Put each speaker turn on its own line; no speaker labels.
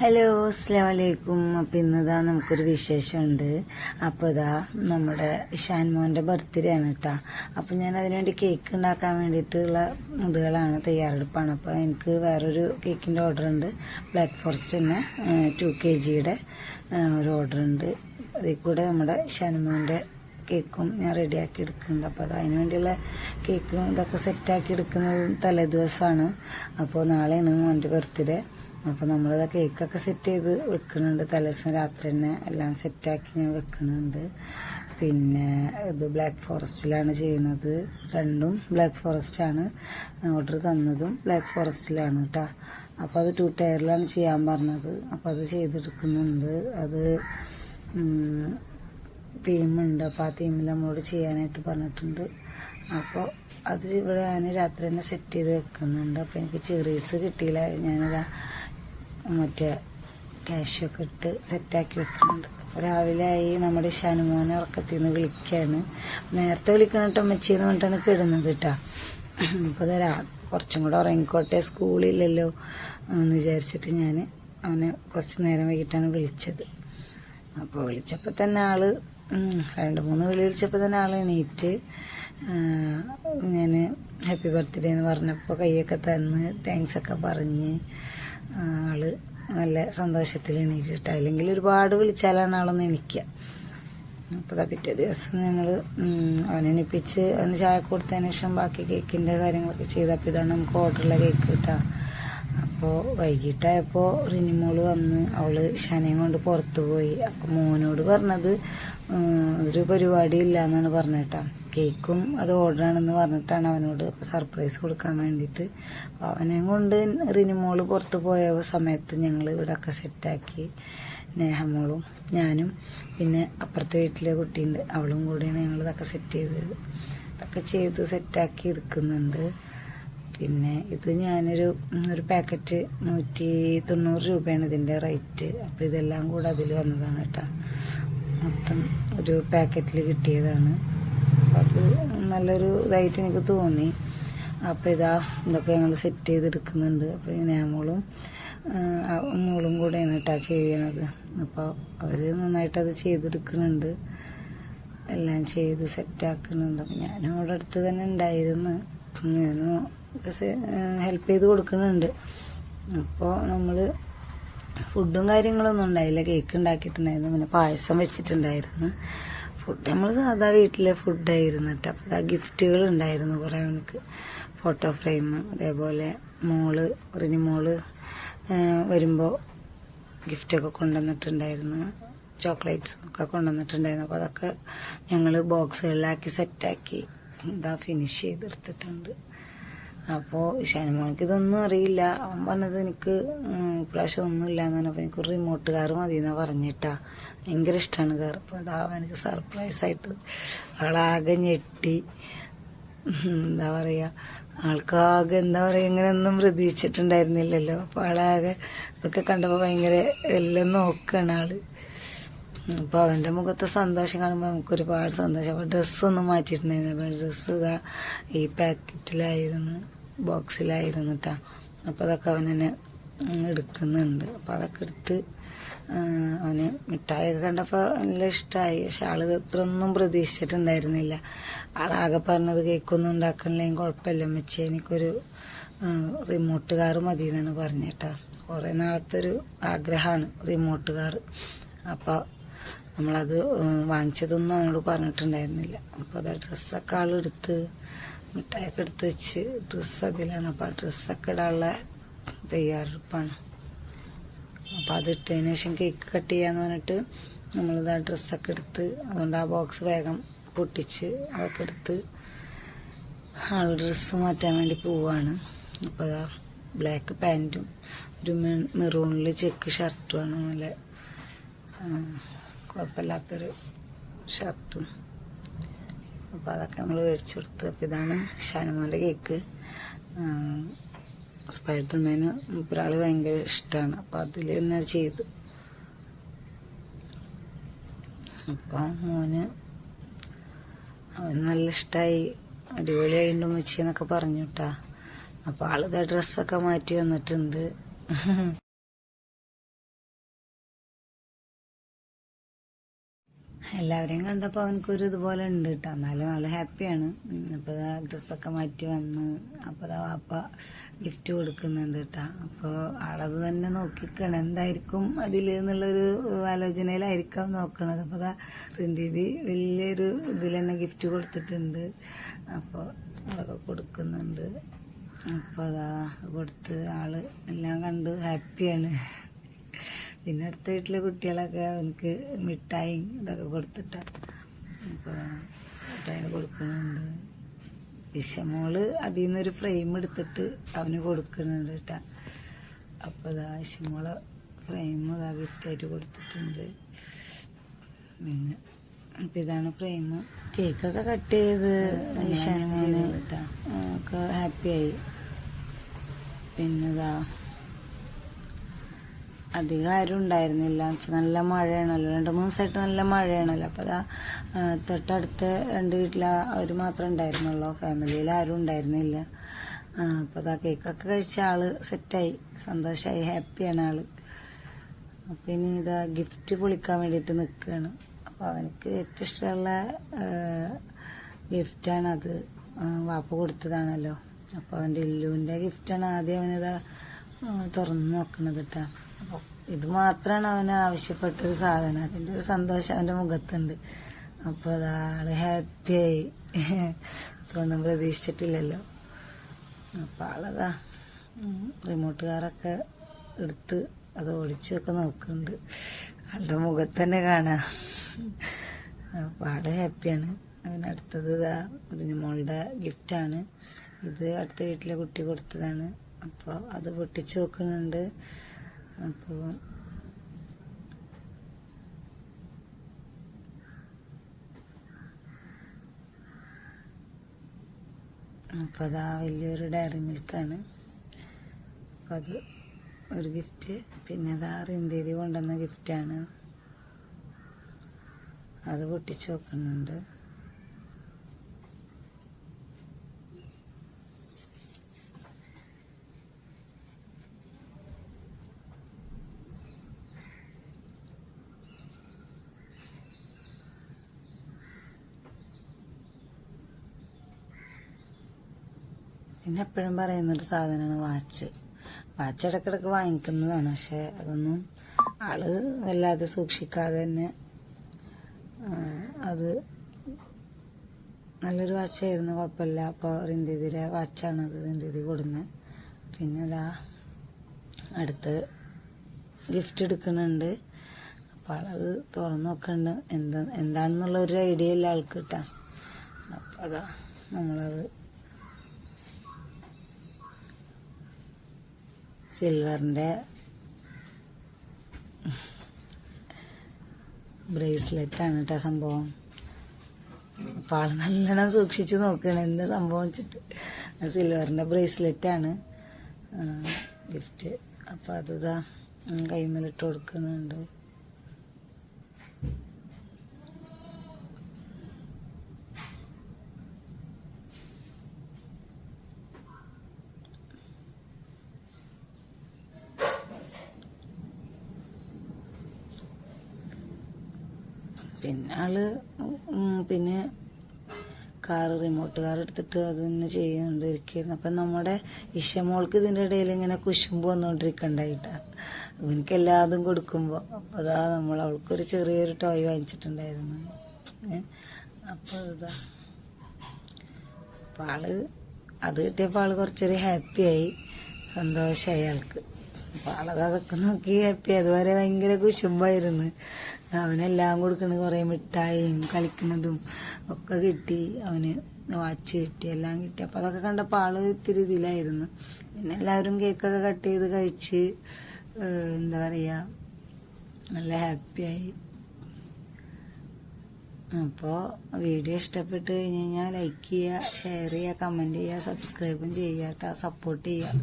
Hello അസ്സാം വലൈക്കും അപ്പം ഇന്നിതാ നമുക്കൊരു വിശേഷമുണ്ട്. അപ്പോൾ ഇതാ നമ്മുടെ ഇഷാൻ മോന്റെ ബർത്ത്ഡേ ആണ് കേട്ടോ അപ്പം ഞാൻ അതിനുവേണ്ടി കേക്ക് ഉണ്ടാക്കാൻ വേണ്ടിയിട്ടുള്ള ഇതുകളാണ് തയ്യാറെടുപ്പാണ്. അപ്പോൾ എനിക്ക് വേറൊരു കേക്കിന്റെ ഓർഡർ ഉണ്ട്. ബ്ലാക്ക് ഫോറസ്റ്റ് തന്നെ ടു കെ ജിയുടെ ഒരു ഓർഡർ ഉണ്ട്. അതിൽ കൂടെ നമ്മുടെ ഇഷാൻ മോന്റെ കേക്കും ഞാൻ റെഡിയാക്കി എടുക്കുന്നുണ്ട്. അപ്പോൾ അത് അതിന് വേണ്ടിയുള്ള കേക്കും ഇതൊക്കെ സെറ്റാക്കി എടുക്കുന്നത് തലേദിവസമാണ് അപ്പോൾ നാളെയാണ് മോന്റെ ബർത്ത്ഡേ അപ്പോൾ നമ്മളിത് കേക്കൊക്കെ സെറ്റ് ചെയ്ത് വെക്കുന്നുണ്ട് തലേസം രാത്രി തന്നെ എല്ലാം സെറ്റാക്കി ഞാൻ വെക്കുന്നുണ്ട് പിന്നെ ഇത് ബ്ലാക്ക് ഫോറസ്റ്റിലാണ് ചെയ്യുന്നത്. രണ്ടും ബ്ലാക്ക് ഫോറസ്റ്റ് ആണ്. ഓർഡർ തന്നതും ബ്ലാക്ക് ഫോറസ്റ്റിലാണ് കേട്ടോ അപ്പോൾ അത് ടു ടയറിലാണ് ചെയ്യാൻ പറഞ്ഞത്. അപ്പോൾ അത് ചെയ്തെടുക്കുന്നുണ്ട്. അത് തീമുണ്ട് അപ്പോൾ ആ തീമിൽ നമ്മളോട് ചെയ്യാനായിട്ട് പറഞ്ഞിട്ടുണ്ട്. അപ്പോൾ അത് ഇവിടെ ഞാൻ രാത്രി തന്നെ സെറ്റ് ചെയ്ത് വെക്കുന്നുണ്ട്. അപ്പോൾ എനിക്ക് ചെറീസ് കിട്ടിയില്ല. ഞാനിതാ മറ്റേ ക്യാഷൊക്കെ ഇട്ട് സെറ്റാക്കി വെക്കുന്നുണ്ട്. അപ്പോൾ രാവിലെ ആയി നമ്മുടെ ഷാനുമോനെ ഉറക്കത്തിൽ നിന്ന് വിളിക്കുകയാണ് നേരത്തെ വിളിക്കണം കേട്ടോ അമ്മച്ചിന്ന് പറഞ്ഞിട്ടാണ് കിടുന്നത് കേട്ടോ അപ്പോൾ തരാ കുറച്ചും കൂടെ ഉറങ്ങിക്കോട്ടെ സ്കൂളില്ലല്ലോ എന്ന് വിചാരിച്ചിട്ട് ഞാൻ അവനെ കുറച്ച് നേരം വൈകിട്ടാണ് വിളിച്ചത്. അപ്പോൾ വിളിച്ചപ്പോൾ തന്നെ ആൾ രണ്ട് മൂന്ന് വിളി വിളിച്ചപ്പോൾ തന്നെ ആൾ എണീറ്റ് ഞാൻ ഹാപ്പി ബർത്ത്ഡേ എന്ന് പറഞ്ഞപ്പോൾ കൈയൊക്കെ തന്ന് താങ്ക്സ് ഒക്കെ പറഞ്ഞ് ആൾ നല്ല സന്തോഷത്തിൽ എണീറ്റിട്ട്. അല്ലെങ്കിൽ ഒരുപാട് വിളിച്ചാലാണ് ആളൊന്ന് എണീക്കുക അപ്പോൾ അതാ പിറ്റേ ദിവസം ഞങ്ങൾ അവനെണിപ്പിച്ച് അവന് ചായ കൊടുത്തതിന് ശേഷം ബാക്കി കേക്കിന്റെ കാര്യങ്ങളൊക്കെ ചെയ്തപ്പോൾ ഇതാണ് നമുക്ക് ഓർഡറുള്ള കേക്ക് കിട്ടുക അപ്പോൾ വൈകിട്ടായപ്പോൾ റിനിമോൾ വന്ന് അവൾ ശനയും കൊണ്ട് പുറത്തു പോയി. അപ്പോൾ മോനോട് പറഞ്ഞത് ഒരു പരിപാടി ഇല്ല എന്നാണ് പറഞ്ഞേട്ടാ. കേക്കും അത് ഓർഡർ ആണെന്ന് പറഞ്ഞിട്ടാണ് അവനോട് സർപ്രൈസ് കൊടുക്കാൻ വേണ്ടിയിട്ട്. അവനെ കൊണ്ട് റിനിമോൾ പുറത്ത് പോയ സമയത്ത് ഞങ്ങൾ ഇവിടെ ഒക്കെ സെറ്റാക്കി നേഹമോളും ഞാനും പിന്നെ അപ്പുറത്തെ വീട്ടിലെ കുട്ടിയുണ്ട്. അവളും കൂടിയാണ് ഞങ്ങൾ ഇതൊക്കെ സെറ്റ് ചെയ്ത് ഇതൊക്കെ ചെയ്ത് സെറ്റാക്കി എടുക്കുന്നുണ്ട്. പിന്നെ ഇത് ഞാനൊരു ഒരു പാക്കറ്റ് നൂറ്റി തൊണ്ണൂറ് രൂപയാണ് ഇതിന്റെ റേറ്റ് അപ്പോൾ ഇതെല്ലാം കൂടെ അതിൽ വന്നതാണ് കേട്ടോ. മൊത്തം ഒരു പാക്കറ്റിൽ കിട്ടിയതാണ്. നല്ലൊരു ഇതായിട്ട് എനിക്ക് തോന്നി. അപ്പോൾ ഇതാ ഇതൊക്കെ ഞങ്ങൾ സെറ്റ് ചെയ്തെടുക്കുന്നുണ്ട്. അപ്പോൾ ഞാൻ മോളും കൂടെയാണ് കേട്ടോ ചെയ്യണത്. അപ്പോൾ അവർ നന്നായിട്ടത് ചെയ്തെടുക്കുന്നുണ്ട്. എല്ലാം ചെയ്ത് സെറ്റാക്കുന്നുണ്ട് അപ്പം ഞാനും അവിടെ അടുത്ത് തന്നെ ഉണ്ടായിരുന്നു. ഞാനും ഹെൽപ്പ് ചെയ്ത് കൊടുക്കുന്നുണ്ട്. അപ്പോൾ നമ്മൾ ഫുഡും കാര്യങ്ങളൊന്നും ഉണ്ടായില്ല. കേക്ക് ഉണ്ടാക്കിയിട്ടുണ്ടായിരുന്നു. പിന്നെ പായസം വെച്ചിട്ടുണ്ടായിരുന്നു. ഫുഡ് നമ്മൾ സാധാ വീട്ടിലെ ഫുഡായിരുന്നു കേട്ടോ അപ്പോൾ ആ ഗിഫ്റ്റുകൾ ഉണ്ടായിരുന്നു കുറേ എനിക്ക്. ഫോട്ടോ ഫ്രെയിം അതേപോലെ മോൾ റിനി മോൾ വരുമ്പോൾ ഗിഫ്റ്റൊക്കെ കൊണ്ടുവന്നിട്ടുണ്ടായിരുന്നു. ചോക്ലേറ്റ്സ് ഒക്കെ കൊണ്ടുവന്നിട്ടുണ്ടായിരുന്നു. അപ്പോൾ അതൊക്കെ ഞങ്ങൾ ബോക്സുകളിലാക്കി സെറ്റാക്കി എന്താ ഫിനിഷ് ചെയ്തെടുത്തിട്ടുണ്ട്. അപ്പോൾ ഷനുമോനിക്ക് ഇതൊന്നും അറിയില്ല. അവൻ പറഞ്ഞത് എനിക്ക് ഇപ്രാവശ്യം ഒന്നും ഇല്ല എന്ന് പറഞ്ഞപ്പോൾ എനിക്ക് റിമോട്ട് കാർ മതി എന്നാ പറഞ്ഞിട്ടാ. ഭയങ്കര ഇഷ്ടമാണ് കാർ അപ്പോൾ അതാ എനിക്ക് സർപ്രൈസ് ആയിട്ട് ആളാകെ ഞെട്ടി. എന്താ പറയാ ആൾക്കാകെ എന്താ പറയാ ഇങ്ങനെയൊന്നും പ്രതീക്ഷിച്ചിട്ടുണ്ടായിരുന്നില്ലല്ലോ. അപ്പൊ ആളാകെ ഇതൊക്കെ കണ്ടപ്പോൾ ഭയങ്കര എല്ലാം നോക്കാണ് ആൾ. അപ്പൊ അവന്റെ മുഖത്തെ സന്തോഷം കാണുമ്പോൾ നമുക്ക് ഒരുപാട് സന്തോഷം. അപ്പൊ ഡ്രസ്സൊന്നും മാറ്റിയിട്ടുണ്ടായിരുന്നു അപ്പൊ ഡ്രസ്സ് ഇതാ ഈ പാക്കറ്റിലായിരുന്നു ബോക്സിലായിരുന്നു കേട്ടാ അപ്പൊ അതൊക്കെ അവൻ തന്നെ എടുക്കുന്നുണ്ട്. അപ്പൊ അതൊക്കെ എടുത്ത് അവന് മിഠായിയൊക്കെ കണ്ടപ്പോ നല്ല ഇഷ്ടമായി പക്ഷെ ആൾ ഇത്രയൊന്നും പ്രതീക്ഷിച്ചിട്ടുണ്ടായിരുന്നില്ല. ആളാകെ പറഞ്ഞത് കേക്കൊന്നും ഉണ്ടാക്കണില്ലെങ്കിൽ കുഴപ്പമില്ല മെച്ച എനിക്കൊരു റിമോട്ട് കാർ മതി എന്നാണ് പറഞ്ഞേട്ടാ കുറെ നാളത്തെ ഒരു ആഗ്രഹമാണ് റിമോട്ട് കാർ അപ്പൊ നമ്മളത് വാങ്ങിച്ചതൊന്നും അവനോട് പറഞ്ഞിട്ടുണ്ടായിരുന്നില്ല. അപ്പൊ അത് ഡ്രസ്സൊക്കെ ആളെടുത്ത് മിഠായൊക്കെ എടുത്ത് വെച്ച് ഡ്രസ്സ് അതിലാണ്. അപ്പൊ ആ ഡ്രസ്സൊക്കെ ഇടാനുള്ള തയ്യാറെടുപ്പാണ്. അപ്പൊ അത് ഇട്ടതിന് ശേഷം കേക്ക് കട്ട് ചെയ്യാന്ന് പറഞ്ഞിട്ട് നമ്മളിത് ആ ഡ്രസ്സൊക്കെ എടുത്ത് അതുകൊണ്ട് ആ ബോക്സ് വേഗം പൊട്ടിച്ച് അതൊക്കെ എടുത്ത് ആൾ ഡ്രസ്സ് മാറ്റാൻ വേണ്ടി പോവാണ്. അപ്പോൾ അതാ ബ്ലാക്ക് പാന്റും ഒരു മെറൂണിൽ ചെക്ക് ഷർട്ടുമാണ് നല്ല കുഴപ്പമില്ലാത്തൊരു ഷർട്ടും. അപ്പോൾ അതൊക്കെ നമ്മൾ മേടിച്ചു കൊടുത്തു. അപ്പോൾ ഇതാണ് ഷാനുമോന്റെ കേക്ക്. സ്പൈഡർമാന് ഒരാൾ ഭയങ്കര ഇഷ്ടമാണ് അപ്പോൾ അതിൽ തന്നെ ചെയ്തു. അപ്പോൾ മോന് അവൻ നല്ല ഇഷ്ടമായി അടിപൊളിയായിട്ട് വെച്ച് എന്നൊക്കെ പറഞ്ഞു കേട്ടാ അപ്പോൾ ആളിതാ ഡ്രസ്സൊക്കെ മാറ്റി വന്നിട്ടുണ്ട്. എല്ലാവരെയും കണ്ടപ്പോൾ അവനക്കൊരു ഇതുപോലെ ഉണ്ട് കേട്ടോ എന്നാലും ആൾ ഹാപ്പിയാണ് അപ്പോൾ ഡ്രസ്സൊക്കെ മാറ്റി വന്ന് അപ്പോൾ വാപ്പ ഗിഫ്റ്റ് കൊടുക്കുന്നുണ്ട് കേട്ടോ അപ്പോൾ ആളത് തന്നെ നോക്കിക്കണം. എന്തായിരിക്കും അതിൽ എന്നുള്ളൊരു ആലോചനയിലായിരിക്കാം നോക്കണത്. അപ്പോൾ ഇതാ റിന്തീതി വലിയൊരു ഇതിൽ തന്നെ ഗിഫ്റ്റ് കൊടുത്തിട്ടുണ്ട്. അപ്പോൾ അതൊക്കെ കൊടുക്കുന്നുണ്ട്. അപ്പോൾ അതാ കൊടുത്ത് ആൾ എല്ലാം കണ്ട് ഹാപ്പിയാണ് പിന്നെ അടുത്ത വീട്ടിലെ കുട്ടികളൊക്കെ അവനക്ക് മിഠായി ഇതൊക്കെ കൊടുത്തിട്ട. അപ്പോൾ മിഠായി കൊടുക്കുന്നുണ്ട്. വിഷമോൾ അതിൽ നിന്നൊരു ഫ്രെയിം എടുത്തിട്ട് അവന് കൊടുക്കുന്നുണ്ട് കേട്ടാ അപ്പോൾ ഇതാ വിഷമോളെ ഫ്രെയിം ഇതാ ഗിഫ്റ്റായിട്ട് കൊടുത്തിട്ടുണ്ട്. പിന്നെ അപ്പം ഇതാണ് ഫ്രെയിം കേക്കൊക്കെ കട്ട് ചെയ്ത് വിഷാന് കേട്ടാ ഒക്കെ ഹാപ്പിയായി പിന്നെ ഇതാ അധികം ആരും ഉണ്ടായിരുന്നില്ല. നല്ല മഴയാണല്ലോ. രണ്ട് മൂന്ന് ദിവസമായിട്ട് നല്ല മഴയാണല്ലോ. അപ്പോൾ അതാ തൊട്ടടുത്ത് രണ്ട് വീട്ടിൽ അവർ മാത്രമേ ഉണ്ടായിരുന്നുള്ളൂ. ഫാമിലിയിൽ ആരും ഉണ്ടായിരുന്നില്ല. അപ്പോൾ അതാ കേക്കൊക്കെ കഴിച്ച ആൾ സെറ്റായി. സന്തോഷമായി ഹാപ്പിയാണ് ആൾ. അപ്പം ഇനി ഇതാ ഗിഫ്റ്റ് പൊളിക്കാൻ വേണ്ടിട്ട് നിൽക്കുകയാണ് അപ്പോൾ അവനക്ക് ഏറ്റവും ഇഷ്ടമുള്ള ഗിഫ്റ്റാണത് വാപ്പ കൊടുത്തതാണല്ലോ. അപ്പോൾ അവന്റെ ഇല്ലുവിന്റെ ഗിഫ്റ്റാണ് ആദ്യം അവനിതാ തുറന്ന് നോക്കണത് കേട്ടോ ഇത് മാത്രമാണ് അവന് ആവശ്യപ്പെട്ട ഒരു സാധനം. അതിന്റെ ഒരു സന്തോഷം അവന്റെ മുഖത്തുണ്ട്. അപ്പോൾ അതാൾ ഹാപ്പിയായി ഇത്രയൊന്നും പ്രതീക്ഷിച്ചിട്ടില്ലല്ലോ. അപ്പോൾ ആളതാ. റിമോട്ട് കാറൊക്കെ എടുത്ത് അത് ഓടിച്ചൊക്കെ നോക്കുന്നുണ്ട്. ആളുടെ മുഖത്ത് തന്നെ കാണാം. അപ്പോൾ ആൾ ഹാപ്പിയാണ് അവന് അടുത്തത് ഇതാ കുഞ്ഞു മോളുടെ ഗിഫ്റ്റാണ് ഇത് അടുത്ത വീട്ടിലെ കുട്ടി കൊടുത്തതാണ്. അപ്പോൾ അത് പൊട്ടിച്ച് നോക്കുന്നുണ്ട്. അപ്പോൾ അപ്പോൾ അതാ വലിയൊരു ഡയറി മിൽക്കാണ്. അപ്പോൾ അത് ഒരു ഗിഫ്റ്റ്. പിന്നെ അതാ റിന്തീതി കൊണ്ടുവന്ന ഗിഫ്റ്റാണ്. അത് പൊട്ടിച്ച് നോക്കുന്നുണ്ട് പിന്നെ എപ്പോഴും പറയുന്നൊരു സാധനമാണ് വാച്ച്. വാച്ച് ഇടക്കിടക്ക് വാങ്ങിക്കുന്നതാണ് പക്ഷെ അതൊന്നും ആൾ വല്ലാതെ സൂക്ഷിക്കാതെ തന്നെ അത് നല്ലൊരു വാച്ചായിരുന്നു കുഴപ്പമില്ല. അപ്പോൾ റിന്തിയതിലെ വാച്ചാണ് അത് റിന്തിതി കൊടുന്നത് പിന്നെ ഇതാ അടുത്ത് ഗിഫ്റ്റ് എടുക്കുന്നുണ്ട്. അപ്പോൾ ആളത് തുറന്നു നോക്കുന്നുണ്ട് എന്താ എന്താണെന്നുള്ള ഒരു ഐഡിയ ഇല്ല ആൾക്ക് കിട്ടാം. അപ്പോൾ അതാ നമ്മളത് സിൽവറിന്റെ ബ്രേസ്ലെറ്റാണ് കേട്ടോ സംഭവം. അപ്പൊ ആൾ നല്ലോണം സൂക്ഷിച്ച് നോക്കണം എന്ത് സംഭവം വെച്ചിട്ട്. സിൽവറിന്റെ ബ്രേസ്ലെറ്റ് ആണ്. ഗിഫ്റ്റ് അപ്പൊ അതിതാ കൈമലിട്ട് കൊടുക്കുന്നുണ്ട്. പിന്നെ ആൾ പിന്നെ കാർ റിമോട്ട് കാർ എടുത്തിട്ട് അത് തന്നെ ചെയ്തുകൊണ്ടിരിക്കുന്നു അപ്പം നമ്മുടെ ഇഷമോൾക്ക് ഇതിന്റെ ഇടയിൽ ഇങ്ങനെ കുശുമ്പ് വന്നുകൊണ്ടിരിക്കണ്ടായിട്ടാ അവനക്ക് എല്ലാതും കൊടുക്കുമ്പോൾ അപ്പോൾ അതാ നമ്മൾ അവൾക്കൊരു ചെറിയൊരു ടോയ് വാങ്ങിച്ചിട്ടുണ്ടായിരുന്നു. അപ്പൊ അപ്പോൾ ഇതാ അപ്പം ആൾ അത് കിട്ടിയപ്പോൾ ആൾ കുറച്ചൊരു ഹാപ്പിയായി സന്തോഷമായി ആൾക്ക്. അപ്പോൾ ആളത് അതൊക്കെ നോക്കി ഹാപ്പി അതുവരെ ഭയങ്കര കുശുമ്പായിരുന്നു. അവനെല്ലാം കൊടുക്കണ കുറെ മിഠായിയും കളിക്കുന്നതും ഒക്കെ കിട്ടി. അവന് വാച്ച് കിട്ടി എല്ലാം കിട്ടി. അപ്പം അതൊക്കെ കണ്ടപ്പോൾ ആൾ ഇത്തിരി ഇതിലായിരുന്നു. പിന്നെ എല്ലാവരും കേക്കൊക്കെ കട്ട് ചെയ്ത് കഴിച്ച് എന്താ പറയുക നല്ല ഹാപ്പിയായി അപ്പോൾ വീഡിയോ ഇഷ്ടപ്പെട്ട് കഴിഞ്ഞ് കഴിഞ്ഞാൽ ലൈക്ക് ചെയ്യുക ഷെയർ ചെയ്യുക കമന്റ് ചെയ്യുക സബ്സ്ക്രൈബും ചെയ്യുക കേട്ടോ സപ്പോർട്ട് ചെയ്യുക.